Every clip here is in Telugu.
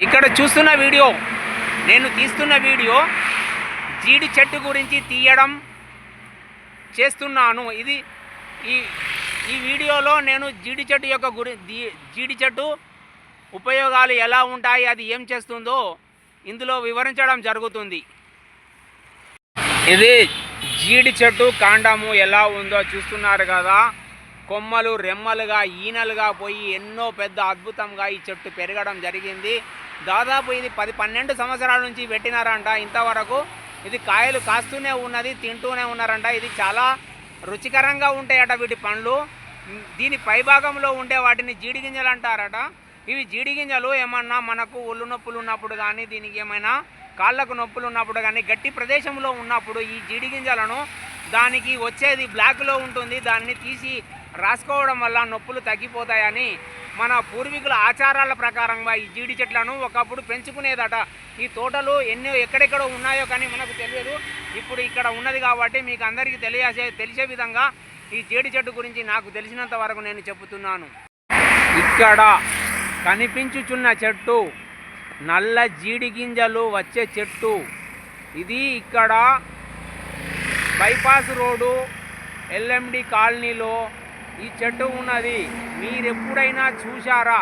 ఇక్కడ చూస్తున్న వీడియో నేను తీస్తున్న వీడియో జీడి చెట్టు గురించి తీయడం చేస్తున్నాను. ఇది ఈ ఈ వీడియోలో నేను జీడి చెట్టు యొక్క గురి జీడి చెట్టు ఉపయోగాలు ఎలా ఉంటాయి అది ఏం చేస్తుందో ఇందులో వివరించడం జరుగుతుంది. ఇది జీడి చెట్టు కాండము ఎలా ఉందో చూస్తున్నారు కదా. కొమ్మలు రెమ్మలుగా ఈనలుగా పోయి ఎన్నో పెద్ద అద్భుతంగా ఈ చెట్టు పెరగడం జరిగింది. దాదాపు ఇది పది పన్నెండు సంవత్సరాల నుంచి పెట్టినారంట. ఇంతవరకు ఇది కాయలు కాస్తూనే ఉన్నది తింటూనే ఉన్నారంట. ఇది చాలా రుచికరంగా ఉంటాయట వీటి పండ్లు. దీని పైభాగంలో ఉండే వాటిని జీడి గింజలు అంటారట. ఇవి జీడి గింజలు ఏమన్నా మనకు ఒళ్ళు నొప్పులు ఉన్నప్పుడు కానీ దీనికి ఏమైనా కాళ్ళకు నొప్పులు ఉన్నప్పుడు కానీ గట్టి ప్రదేశంలో ఉన్నప్పుడు ఈ జీడి గింజలను దానికి వచ్చేది బ్లాక్లో ఉంటుంది. దాన్ని తీసి రాసుకోవడం వల్ల నొప్పులు తగ్గిపోతాయని మన పూర్వీకుల ఆచారాల ప్రకారంగా ఈ జీడి చెట్లను ఒకప్పుడు పెంచుకునేదట. ఈ తోటలు ఎన్నో ఎక్కడెక్కడో ఉన్నాయో కానీ మనకు తెలియదు. ఇప్పుడు ఇక్కడ ఉన్నది కాబట్టి మీకు అందరికీ తెలియసే తెలిసే విధంగా ఈ జీడి చెట్టు గురించి నాకు తెలిసినంత వరకు నేను చెబుతున్నాను. ఇక్కడ కనిపించుచున్న చెట్టు నల్ల జీడి గింజలు వచ్చే చెట్టు. ఇది ఇక్కడ బైపాస్ రోడ్డు ఎల్ఎండి కాలనీలో ఈ చెట్టు ఉన్నది. మీరెప్పుడైనా చూశారా?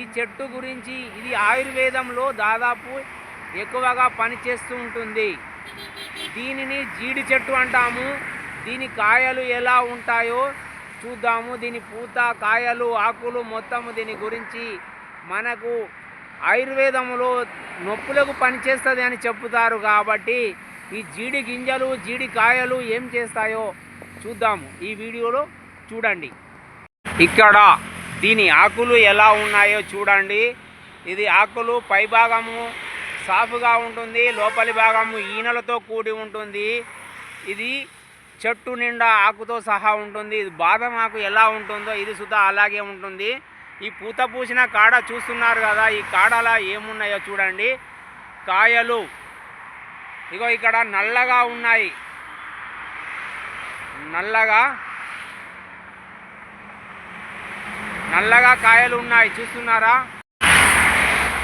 ఈ చెట్టు గురించి ఇది ఆయుర్వేదంలో దాదాపు ఎక్కువగా పనిచేస్తూ ఉంటుంది. దీనిని జీడి చెట్టు అంటాము. దీని కాయలు ఎలా ఉంటాయో చూద్దాము. దీని పూత కాయలు ఆకులు మొత్తము దీని గురించి మనకు ఆయుర్వేదంలో నొప్పులకు పనిచేస్తుంది అని చెప్తారు కాబట్టి ఈ జీడి గింజలు జీడి కాయలు ఏం చేస్తాయో చూద్దాము. ఈ వీడియోలో చూడండి. ఇక్కడ దీని ఆకులు ఎలా ఉన్నాయో చూడండి. ఇది ఆకులు పైభాగము సాఫ్గా ఉంటుంది లోపలి భాగము ఈనలతో కూడి ఉంటుంది. ఇది చెట్టు నిండా ఆకుతో సహా ఉంటుంది. ఇది బాదం ఆకు ఎలా ఉంటుందో ఇది సుధా అలాగే ఉంటుంది. ఈ పూత పూసిన కాడ చూస్తున్నారు కదా ఈ కాడలా ఏమున్నాయో చూడండి. కాయలు. ఇగో ఇక్కడ నల్లగా ఉన్నాయి. నల్లగా నల్లగా కాయలు ఉన్నాయి చూస్తున్నారా?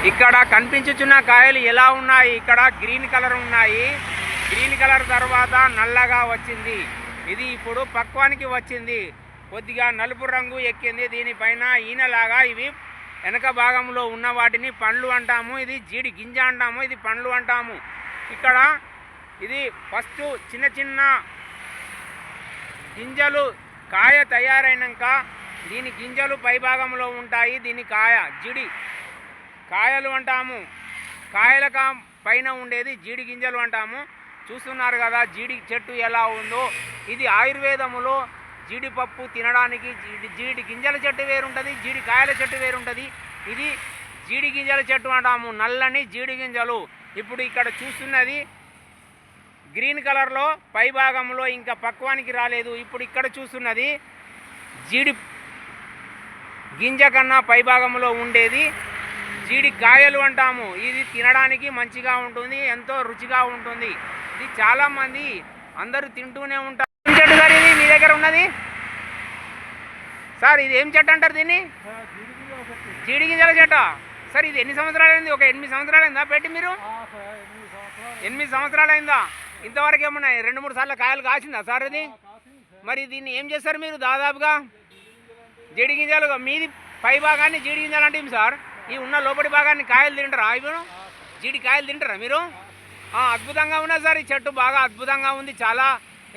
ఇక్కడ కనిపించుచున్న కాయలు ఎలా ఉన్నాయి? ఇక్కడ గ్రీన్ కలర్ ఉన్నాయి. గ్రీన్ కలర్ తర్వాత నల్లగా వచ్చింది. ఇది ఇప్పుడు పక్వానికి వచ్చింది. కొద్దిగా నలుపు రంగు ఎక్కింది. దీనిపైన ఈనలాగా ఇవి వెనక భాగంలో ఉన్న వాటిని పండ్లు అంటాము. ఇది జీడి గింజ అంటాము. ఇది పండ్లు అంటాము. ఇక్కడ ఇది ఫస్ట్ చిన్న చిన్న గింజలు కాయ తయారైనాక దీని గింజలు పైభాగంలో ఉంటాయి. దీని కాయ జిడి కాయలు అంటాము. కాయల పైన ఉండేది జీడి గింజలు అంటాము. చూస్తున్నారు కదా జీడి చెట్టు ఎలా ఉందో. ఇది ఆయుర్వేదములో జీడిపప్పు తినడానికి జీడి జీడి గింజల చెట్టు వేరుంటుంది జీడి కాయల చెట్టు వేరుంటుంది. ఇది జీడి గింజల చెట్టు అంటాము. నల్లని జీడి గింజలు. ఇప్పుడు ఇక్కడ చూస్తున్నది గ్రీన్ కలర్లో పై భాగంలో ఇంకా పక్వానికి రాలేదు. ఇప్పుడు ఇక్కడ చూస్తున్నది జీడి గింజ కన్నా పై భాగంలో ఉండేది. జీడి కాయలు అంటాము. ఇది తినడానికి మంచిగా ఉంటుంది ఎంతో రుచిగా ఉంటుంది. ఇది చాలామంది అందరూ తింటూనే ఉంటారు. ఏం చెట్టు సార్ ఇది? మీ దగ్గర ఉన్నది? సార్ ఇది ఏం చెట్టు అంటారు దీన్ని? జీడి గింజల చెట్ట. సార్ ఇది ఎన్ని సంవత్సరాలు అయింది ఒక ఎనిమిది సంవత్సరాలు పెట్టి మీరు? ఎనిమిది సంవత్సరాలు అయిందా ఇంతవరకు ఏమున్నాయి? రెండు మూడు సార్లు కాయలు కాసిందా సార్ ఇది? మరి దీన్ని ఏం చేస్తారు మీరు దాదాపుగా? జీడి గింజలు మీది పై భాగాన్ని జీడి గింజలు అంటే సార్. ఈ ఉన్న లోపలి భాగాన్ని కాయలు తింటారా? ఇవి జీడి కాయలు తింటారా మీరు? అద్భుతంగా ఉన్నది సార్. ఈ చెట్టు బాగా అద్భుతంగా ఉంది. చాలా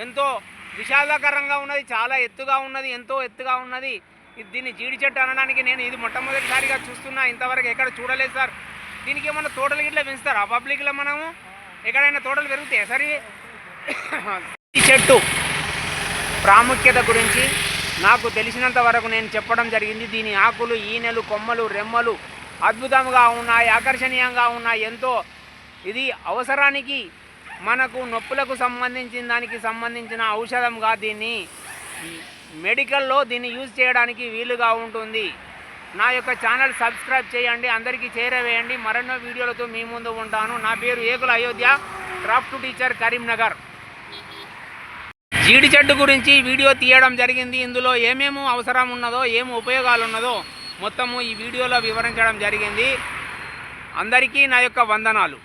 ఎంతో విషాదకరంగా ఉన్నది. చాలా ఎత్తుగా ఉన్నది. ఎంతో ఎత్తుగా ఉన్నది. దీన్ని జీడి చెట్టు అనడానికి నేను ఇది మొట్టమొదటిసారిగా చూస్తున్నా. ఇంతవరకు ఎక్కడ చూడలేదు సార్. దీనికి ఏమన్నా తోటలు గిట్ల పెంచుతారా? పబ్లిక్లో మనము ఎక్కడైనా తోటలు పెరుగుతాయా సరే ఈ చెట్టు ప్రాముఖ్యత గురించి నాకు తెలిసినంత వరకు నేను చెప్పడం జరిగింది. దీని ఆకులు ఈనెలు కొమ్మలు రెమ్మలు అద్భుతంగా ఉన్నాయి ఆకర్షణీయంగా ఉన్నాయి. ఎంతో ఇది అవసరానికి మనకు నొప్పులకు సంబంధించిన దానికి సంబంధించిన ఔషధంగా దీన్ని మెడికల్లో దీన్ని యూజ్ చేయడానికి వీలుగా ఉంటుంది. నా యొక్క ఛానల్ సబ్స్క్రైబ్ చేయండి అందరికీ చేరవేయండి. మరెన్నో వీడియోలతో మీ ముందు ఉంటాను. నా పేరు ఏకుల అయోధ్య క్రాఫ్ట్ టీచర్ కరీంనగర్. జీడి చెట్టు గురించి వీడియో తీయడం జరిగింది. ఇందులో ఏమేమి అవసరం ఉన్నదో ఏమి ఉపయోగాలు ఉన్నదో మొత్తము ఈ వీడియోలో వివరించడం జరిగింది. అందరికీ నా యొక్క వందనాలు.